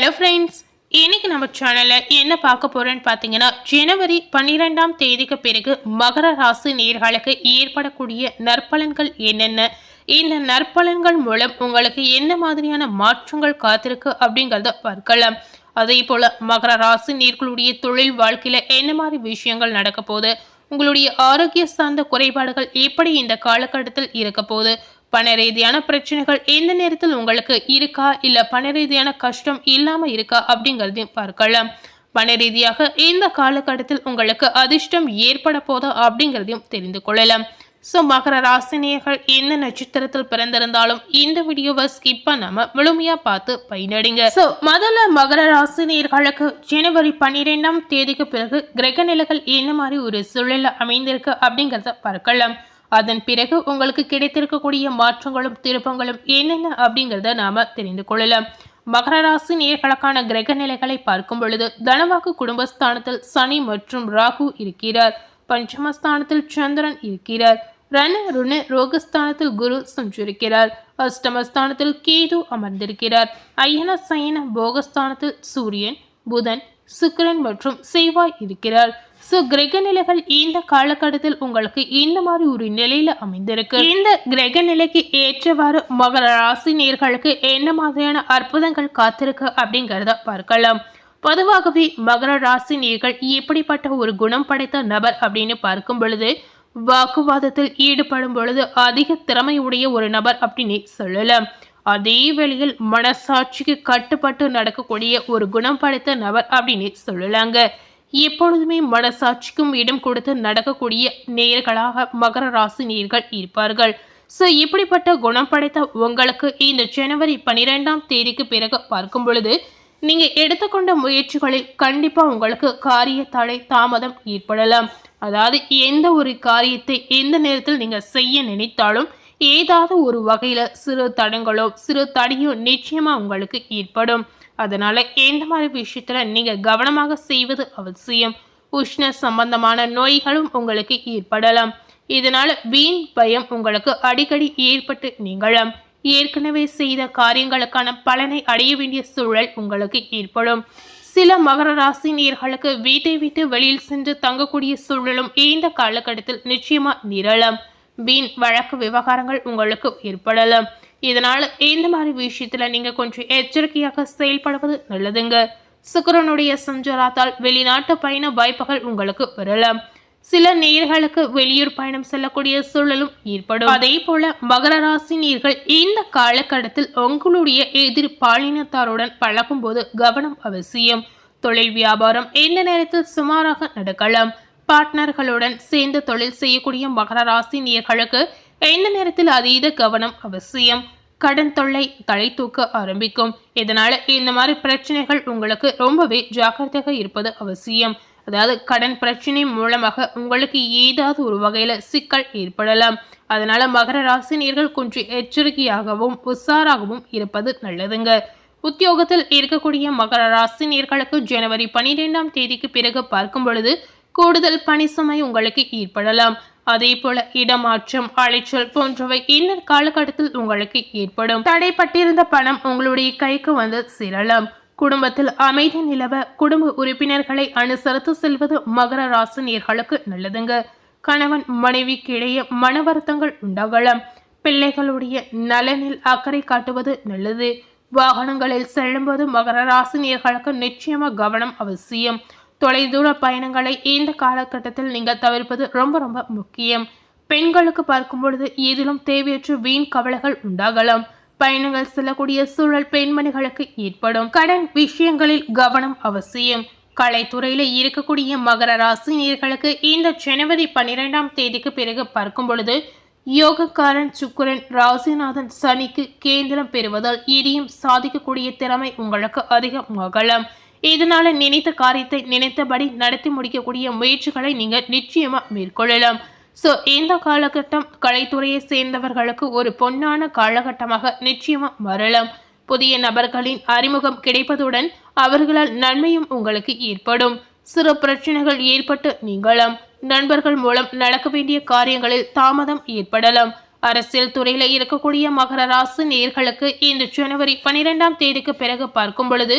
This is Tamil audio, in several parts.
ஹலோ ஃப்ரெண்ட்ஸ் இன்னைக்கு நம்ம சேனலில் என்ன பார்க்க போகிறோன்னு பார்த்தீங்கன்னா ஜனவரி பன்னிரெண்டாம் தேதிக்கு பிறகு மகர ராசி நேர்களுக்கு ஏற்படக்கூடிய நற்பலன்கள் என்னென்ன? இந்த நற்பலன்கள் மூலம் உங்களுக்கு என்ன மாதிரியான மாற்றங்கள் காத்திருக்கு அப்படிங்கிறத பார்க்கலாம். அதே போல மகர ராசி நீர்களுடைய தொழில் வாழ்க்கையில என்ன மாதிரி விஷயங்கள் நடக்க போகுது? உங்களுடைய ஆரோக்கிய சார்ந்த குறைபாடுகள் எப்படி இந்த காலகட்டத்தில் இருக்க போகுது? பண ரீதியான பிரச்சனைகள் எந்த நேரத்தில் உங்களுக்கு இருக்கா? இல்ல பண ரீதியான கஷ்டம் இல்லாம இருக்கா? அப்படிங்கறதையும் பார்க்கலாம். பண ரீதியாக இந்த காலகட்டத்தில் உங்களுக்கு அதிர்ஷ்டம் ஏற்பட போதா? அப்படிங்கிறதையும் தெரிந்து கொள்ளலாம். ஸோ மகர ராசினியர்கள் எந்த நட்சத்திரத்தில் பிறந்திருந்தாலும் இந்த வீடியோவை ஸ்கிப் பண்ணாம முழுமையா பார்த்து பயனடைங்க. ஸோ முதல்ல மகர ராசினியர்களுக்கு ஜனவரி பன்னிரெண்டாம் தேதிக்கு பிறகு கிரக நிலைகள் என்ன மாதிரி ஒரு சூழலில் அமைந்திருக்கு அப்படிங்கிறத பார்க்கலாம். அதன் பிறகு உங்களுக்கு கிடைத்திருக்கக்கூடிய மாற்றங்களும் திருப்பங்களும் என்னென்ன அப்படிங்கிறத நாம தெரிந்து கொள்ளலாம். மகர ராசி நேர்களுக்கான கிரக நிலைகளை பார்க்கும் பொழுது தனவாக்கு குடும்பஸ்தானத்தில் சனி மற்றும் ராகு இருக்கிறார். பஞ்சமஸ்தானத்தில் சந்திரன் இருக்கிறார். ரண ரோகஸ்தானத்தில் குரு சஞ்சரிக்கிறார். அஷ்டமஸ்தானத்தில் கேது அமர்ந்திருக்கிறார். அயன சயன போகஸ்தானத்தில் சூரியன் புதன் சுக்கிரன் மற்றும் செவ்வாய் இருக்கிறார். ஸோ கிரக நிலைகள் இந்த காலகட்டத்தில் உங்களுக்கு இந்த மாதிரி ஒரு நிலையில அமைந்திருக்கு. இந்த கிரக நிலைக்கு ஏற்றவாறு மகர ராசி நேர்களுக்கு என்ன மாதிரியான அற்புதங்கள் காத்திருக்கு அப்படிங்கிறத பார்க்கலாம். பொதுவாகவே மகர ராசி நேர்கள் எப்படிப்பட்ட ஒரு குணம் படைத்த நபர் அப்படின்னு பார்க்கும் பொழுது வாக்குவாதத்தில் ஈடுபடும் பொழுது அதிக திறமையுடைய ஒரு நபர் அப்படின்னு சொல்லலாம் அதே வேளையில் மனசாட்சிக்கு கட்டுப்பட்டு நடக்கக்கூடிய ஒரு குணம் படைத்த நபர் அப்படின்னு சொல்லலாங்க. எப்பொழுதுமே மனசாட்சிக்கும் இடம் கொடுத்து நடக்கக்கூடிய நேர்களாக மகர ராசி நேர்கள் இருப்பார்கள். ஸோ இப்படிப்பட்ட குணம் படைத்த உங்களுக்கு இந்த ஜனவரி பனிரெண்டாம் தேதிக்கு பிறகு பார்க்கும் பொழுது நீங்கள் எடுத்துக்கொண்ட முயற்சிகளில் கண்டிப்பாக உங்களுக்கு காரிய தடை தாமதம் ஏற்படலாம். அதாவது எந்த ஒரு காரியத்தை எந்த நேரத்தில் நீங்கள் செய்ய நினைத்தாலும் ஏதாவது ஒரு வகையில் சிறு தடங்களோ சிறு தடையோ நிச்சயமாக உங்களுக்கு ஏற்படும். அதனால் எந்த மாதிரி விஷயத்தில் நீங்கள் கவனமாக செய்வது அவசியம். உஷ்ண சம்பந்தமான நோய்களும் உங்களுக்கு ஏற்படலாம். இதனால் வீண் பயம் உங்களுக்கு அடிக்கடி ஏற்பட்டு நிகழும். ஏற்கனவே செய்த காரியங்களுக்கான பலனை அடைய வேண்டிய சூழல் உங்களுக்கு ஏற்படும். சில மகர ராசி நேர்களுக்கு வீட்டை விட்டு வெளியில் சென்று தங்கக்கூடிய சூழலும் இந்த காலகட்டத்தில் நிச்சயமா நிரளம் வீண் வழக்கு விவகாரங்கள் உங்களுக்கு ஏற்படலாம். இதனால இந்த மாதிரி விஷயத்துல நீங்க கொஞ்சம் எச்சரிக்கையாக செயல்படுவது நல்லதுங்க. சுக்கரனுடைய சஞ்சாரத்தால் வெளிநாட்டு பயண வாய்ப்புகள் உங்களுக்கு வரலாம் சில நேர்களுக்கு வெளியூர் பயணம் செல்லக்கூடிய சூழலும் ஏற்படும். அதே போல மகர ராசி நீர்கள் இந்த காலகட்டத்தில் உங்களுடைய எதிர் பாலினத்தாருடன் பழகும் போது கவனம் அவசியம். தொழில் வியாபாரம் எந்த நேரத்தில் சுமாராக நடக்கலாம். பார்ட்னர்களுடன் சேர்ந்து தொழில் செய்யக்கூடிய மகர ராசி நேர்களுக்கு எந்த நேரத்தில் அதீத கவனம் அவசியம். கடன் தொல்லை தலை தூக்க ஆரம்பிக்கும். இதனால இந்த மாதிரி பிரச்சனைகள் உங்களுக்கு ரொம்பவே ஜாக்கிரதையாக இருப்பது அவசியம். அதாவது கடன் பிரச்சனை மூலமாக உங்களுக்கு ஏதாவது ஒரு வகையில் சிக்கல் ஏற்படலாம். அதனால மகர ராசினியர்கள் கொஞ்சம் எச்சரிக்கையாகவும் உஷாராகவும் இருப்பது நல்லதுங்க. உத்தியோகத்தில் இருக்கக்கூடிய மகர ராசினியர்களுக்கு ஜனவரி பனிரெண்டாம் தேதிக்கு பிறகு பார்க்கும் பொழுது கூடுதல் பணி சுமை உங்களுக்கு ஏற்படலாம். அதே போல இடமாற்றம் அலைச்சல் போன்றவை இன்னொரு காலகட்டத்தில் உங்களுக்கு ஏற்படும். தடைப்பட்டிருந்த பணம் உங்களுடைய கைக்கு வந்து சேரலாம். குடும்பத்தில் அமைதி நிலவ குடும்ப உறுப்பினர்களை அனுசரித்து செல்வது மகர ராசினியர்களுக்கு நல்லதுங்க. கணவன் மனைவிக்கு இடையே மன வருத்தங்கள் உண்டாகலாம். பிள்ளைகளுடைய நலனில் அக்கறை காட்டுவது நல்லது. வாகனங்களில் செல்லும்போது மகர ராசினியர்களுக்கு நிச்சயமாக கவனம் அவசியம். தொலைதூர பயணங்களை இந்த காலகட்டத்தில் நீங்கள் தவிர்ப்பது ரொம்ப ரொம்ப முக்கியம். பெண்களுக்கு பார்க்கும் பொழுது இதிலும் தேவையற்ற வீண் கவலைகள் உண்டாகலாம். பயணங்கள் செல்லக்கூடிய சூழல் பெண்மணிகளுக்கு ஏற்படும். கடன் விஷயங்களில் கவனம் அவசியம். கலைத்துறையில இருக்கக்கூடிய மகர ராசினியர்களுக்கு இந்த ஜனவரி பன்னிரெண்டாம் தேதிக்கு பிறகு பார்க்கும் பொழுது யோகக்காரன் சுக்குரன் ராசிநாதன் சனிக்கு கேந்திரம் பெறுவதால் இனியும் சாதிக்கக்கூடிய திறமை உங்களுக்கு அதிகம் அகலம். இதனால நினைத்த காரியத்தை நினைத்தபடி நடத்தி முடிக்கக்கூடிய முயற்சிகளை நீங்கள் நிச்சயமா மேற்கொள்ளலாம். ஸோ இந்த காலகட்டம் கலைத்துறையை சேர்ந்தவர்களுக்கு ஒரு பொன்னான காலகட்டமாக நிச்சயமாக வரலாம். புதிய நபர்களின் அறிமுகம் கிடைப்பதுடன் அவர்களால் நன்மையும் உங்களுக்கு ஏற்படும். சிறு பிரச்சனைகள் ஏற்பட்டு நீங்களாம் நண்பர்கள் மூலம் நடக்க வேண்டிய காரியங்களில் தாமதம் ஏற்படலாம். அரசியல் துறையில் இருக்கக்கூடிய மகர ராசி நேர்களுக்கு இந்த ஜனவரி பனிரெண்டாம் தேதிக்கு பிறகு பார்க்கும் பொழுது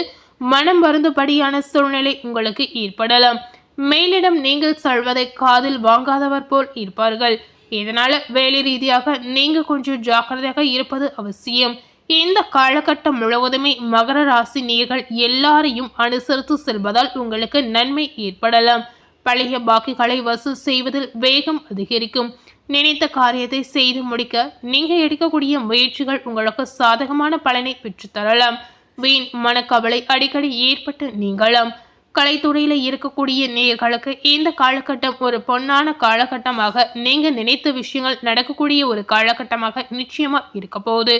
மனம் வருந்தபடியான சூழ்நிலை உங்களுக்கு ஏற்படலாம். மேலிடம் நீங்கள் சொல்வதை காதில் வாங்காதவர் போல் இருப்பார்கள். இதனால வேலை ரீதியாக நீங்க கொஞ்சம் ஜாக்கிரதையாக இருப்பது அவசியம். இந்த காலகட்டம் முழுவதுமே மகர ராசி நீர்கள் எல்லாரையும் அனுசரித்து செல்வதால் உங்களுக்கு நன்மை ஏற்படலாம். பழைய பாக்கிகளை வசூல் செய்வதில் வேகம் அதிகரிக்கும். நினைத்த காரியத்தை செய்து முடிக்க நீங்க எடுக்கக்கூடிய முயற்சிகள் உங்களுக்கு சாதகமான பலனை பெற்றுத்தரலாம். வீண் மனக்கவலை அடிக்கடி ஏற்பட்டு நீங்களாம் கலைத்துறையில் இருக்கக்கூடிய நேயர்களுக்கு இந்த காலகட்டம் ஒரு பொன்னான காலகட்டமாக நீங்கள் நினைத்த விஷயங்கள் நடக்கக்கூடிய ஒரு காலகட்டமாக நிச்சயமாக இருக்க போகுது.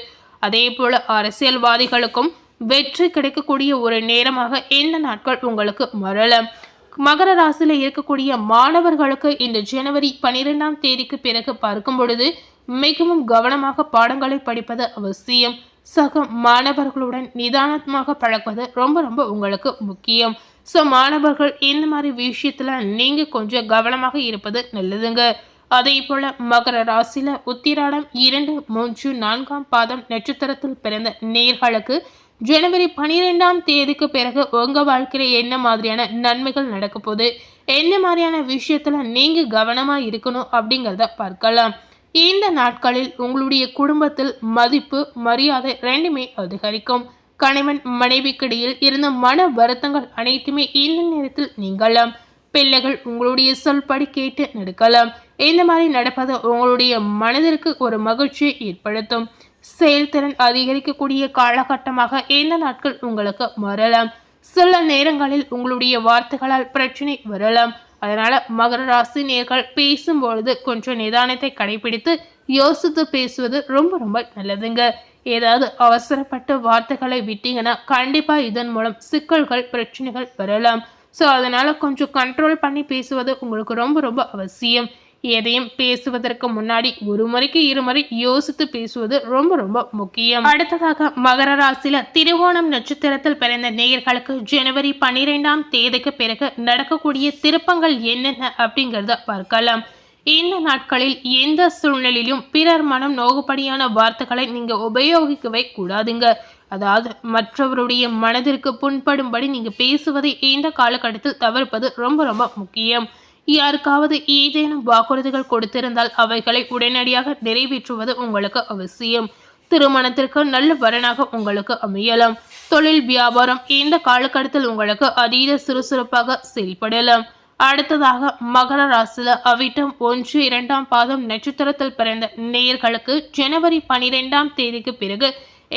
அதே போல் அரசியல்வாதிகளுக்கும் வெற்றி கிடைக்கக்கூடிய ஒரு நேரமாக இந்த நாட்கள் உங்களுக்கு மறலாம் மகர ராசியில் இருக்கக்கூடிய மாணவர்களுக்கு இந்த ஜனவரி பனிரெண்டாம் தேதிக்கு பிறகு பார்க்கும் பொழுது மிகவும் கவனமாக பாடங்களை படிப்பது அவசியம். சக மாணவர்களுடன் நிதானமாக பழகுவது ரொம்ப ரொம்ப உங்களுக்கு முக்கியம். ஸோ மாணவர்கள் இந்த மாதிரி விஷயத்தில் நீங்கள் கொஞ்சம் கவனமாக இருப்பது நல்லதுங்க. அதே போல் மகர ராசியில் உத்திராடம் இரண்டு மூன்று நான்காம் பாதம் நட்சத்திரத்தில் பிறந்த நேர்களுக்கு ஜனவரி பனிரெண்டாம் தேதிக்கு பிறகு உங்கள் வாழ்க்கையில் என்ன மாதிரியான நன்மைகள் நடக்க போகுது? என்ன மாதிரியான விஷயத்தில் நீங்கள் கவனமாக இருக்கணும் அப்படிங்கிறத பார்க்கலாம். இந்த நாட்களில் உங்களுடைய குடும்பத்தில் மதிப்பு மரியாதை ரெண்டுமே அதிகரிக்கும். கணவன் மனைவிக்கிடையில் இருந்த மன வருத்தங்கள் அனைத்துமே இந்த நேரத்தில் நீங்கலாம். பிள்ளைகள் உங்களுடைய சொல்படி கேட்டு நடக்கலாம். இந்த மாதிரி நடப்பது உங்களுடைய மனதிற்கு ஒரு மகிழ்ச்சியை ஏற்படுத்தும். செயல்திறன் அதிகரிக்கக்கூடிய காலகட்டமாக இந்த நாட்கள் உங்களுக்கு மாறலாம். சில நேரங்களில் உங்களுடைய வார்த்தைகளால் பிரச்சனை வரலாம். அதனால மகர ராசி நேர்கள் பேசும்பொழுது கொஞ்சம் நிதானத்தை கடைபிடித்து யோசித்து பேசுவது ரொம்ப ரொம்ப நல்லதுங்க. ஏதாவது அவசரப்பட்ட வார்த்தைகளை விட்டீங்கன்னா கண்டிப்பாக இதன் மூலம் சிக்கல்கள் பிரச்சனைகள் வரலாம். ஸோ அதனால் கொஞ்சம் கண்ட்ரோல் பண்ணி பேசுவது உங்களுக்கு ரொம்ப ரொம்ப அவசியம். எதையும் பேசுவதற்கு முன்னாடி ஒரு முறைக்கு இருமுறை யோசித்து பேசுவது ரொம்ப ரொம்ப முக்கியம். அடுத்ததாக மகர ராசியில திருவோணம் நட்சத்திரத்தில் பிறந்த நேயர்களுக்கு ஜனவரி பன்னிரெண்டாம் தேதிக்கு பிறகு நடக்கக்கூடிய திருப்பங்கள் என்னென்ன அப்படிங்கிறத பார்க்கலாம். இந்த நாட்களில் எந்த சூழ்நிலையிலும் பிறர் மனம் நோகுபடியான வார்த்தைகளை நீங்க உபயோகிக்கவே கூடாதுங்க. அதாவது மற்றவருடைய மனதிற்கு புண்படும்படி நீங்க பேசுவதை இந்த காலகட்டத்தில் தவிர்ப்பது ரொம்ப ரொம்ப முக்கியம். யாருக்காவது ஏதேனும் வாக்குறுதிகள் கொடுத்திருந்தால் அவைகளை உடனடியாக நிறைவேற்றுவது உங்களுக்கு அவசியம். திருமணத்திற்கு நல்ல வரனாக உங்களுக்கு அமையலாம். தொழில் வியாபாரம் இந்த காலகட்டத்தில் உங்களுக்கு அதீத சுறுசுறுப்பாக செயல்படலாம். அடுத்ததாக மகர ராசில அவிட்டம் ஒன்று இரண்டாம் பாதம் நட்சத்திரத்தில் பிறந்த நேயர்களுக்கு ஜனவரி பனிரெண்டாம் தேதிக்கு பிறகு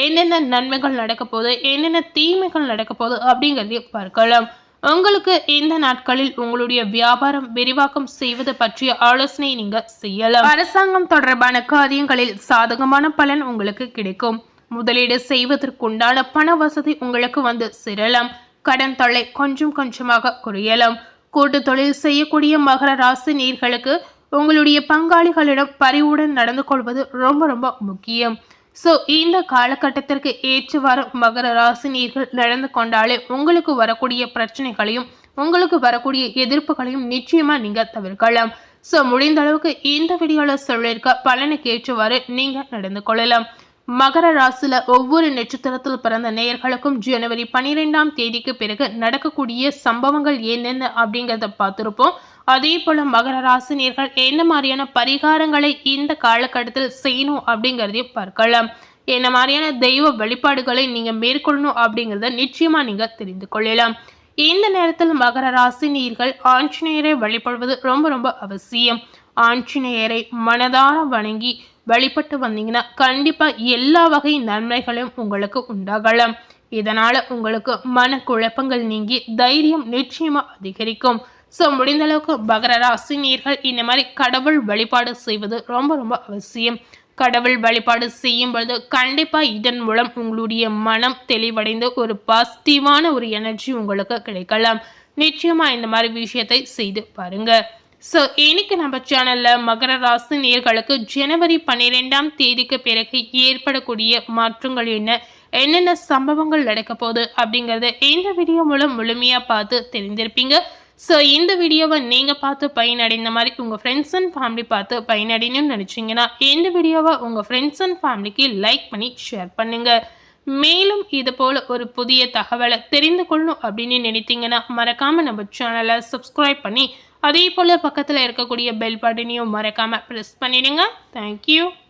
என்னென்ன நன்மைகள் நடக்க போகுது என்னென்ன தீமைகள் நடக்க போகுது அப்படிங்கிறதையும் பார்க்கலாம். உங்களுக்கு இந்த நாட்களில் உங்களுடைய வியாபாரம் விரிவாக்கம் செய்வது பற்றிய ஆலோசனை நீங்க செய்யலாம். அரசாங்கம் தொடர்பான காரியங்களில் சாதகமான பலன் உங்களுக்கு கிடைக்கும். முதலீடு செய்வதற்குண்டான பண வசதி உங்களுக்கு வந்து சேரலாம். கடன் தொல்லை கொஞ்சம் கொஞ்சமாக குறையலாம். கூட்டு தொழில் செய்யக்கூடிய மகர ராசி நீர்களுக்கு உங்களுடைய பங்காளிகளிடம் பரிவுடன் நடந்து கொள்வது ரொம்ப ரொம்ப முக்கியம். ஸோ இந்த காலகட்டத்திற்கு ஏற்றவாறு மகர ராசி நீர்கள் நடந்து கொண்டாலே உங்களுக்கு வரக்கூடிய பிரச்சனைகளையும் உங்களுக்கு வரக்கூடிய எதிர்ப்புகளையும் நிச்சயமாக நீங்கள் தவிர்க்கலாம். ஸோ முடிந்த அளவுக்கு இந்த வீடியோவில் சொல்லியிருக்க பலனுக்கு ஏற்றவாறு நீங்கள் நடந்து கொள்ளலாம். மகர ராசியில் ஒவ்வொரு நட்சத்திரத்தில் பிறந்த நேயர்களுக்கும் ஜனவரி பனிரெண்டாம் தேதிக்கு பிறகு நடக்கக்கூடிய சம்பவங்கள் என்னென்ன அப்படிங்கிறத பார்த்துருப்போம். அதே போல மகர ராசினியர்கள் என்ன மாதிரியான பரிகாரங்களை இந்த காலகட்டத்தில் செய்யணும் அப்படிங்கிறதையும் பார்க்கலாம். என்ன மாதிரியான தெய்வ வழிபாடுகளை நீங்க மேற்கொள்ளணும் அப்படிங்கிறத நிச்சயமா நீங்க தெரிந்து கொள்ளலாம். இந்த நேரத்தில் மகர ராசினியர்கள் ஆஞ்சநேயரை வழிபடுவது ரொம்ப ரொம்ப அவசியம். ஆஞ்சநேயரை மனதார வணங்கி வழிபட்டு வந்தீங்கன்னா கண்டிப்பாக எல்லா வகை நன்மைகளும் உங்களுக்கு உண்டாகலாம். இதனால் உங்களுக்கு மன குழப்பங்கள் நீங்கி தைரியம் நிச்சயமாக அதிகரிக்கும். ஸோ முடிந்த அளவுக்கு மகர ராசினியர்கள் இந்த மாதிரி கடவுள் வழிபாடு செய்வது ரொம்ப ரொம்ப அவசியம். கடவுள் வழிபாடு செய்யும் பொழுது கண்டிப்பாக இதன் மூலம் உங்களுடைய மனம் தெளிவடைந்து ஒரு பாசிட்டிவான ஒரு எனர்ஜி உங்களுக்கு கிடைக்கலாம். நிச்சயமாக இந்த மாதிரி விஷயத்தை செய்து பாருங்கள் ஸோ இன்னைக்கு நம்ம சேனலில் மகர ராசி நேர்களுக்கு ஜனவரி பன்னிரெண்டாம் தேதிக்கு பிறகு ஏற்படக்கூடிய மாற்றங்கள் என்ன என்னென்ன சம்பவங்கள் நடக்க போகுது அப்படிங்கிறத இந்த வீடியோ மூலம் முழுமையாக பார்த்து தெரிஞ்சிருப்பீங்க ஸோ இந்த வீடியோவை நீங்கள் பார்த்து பயனடைந்த மாதிரி உங்கள் ஃப்ரெண்ட்ஸ் அண்ட் ஃபேமிலி பார்த்து பயனடையணும்னு நினச்சிங்கன்னா இந்த வீடியோவை உங்கள் ஃப்ரெண்ட்ஸ் அண்ட் ஃபேமிலிக்கு லைக் பண்ணி ஷேர் பண்ணுங்கள் மேலும் இது போல் ஒரு புதிய தகவலை தெரிந்து கொள்ளணும் அப்படின்னு நினைத்தீங்கன்னா மறக்காமல் நம்ம சேனலை சப்ஸ்கிரைப் பண்ணி அதே போல் பக்கத்தில் இருக்கக்கூடிய பெல் பட்டனையும் மறக்காமல் ப்ரெஸ் பண்ணிவிடுங்க தேங்க்யூ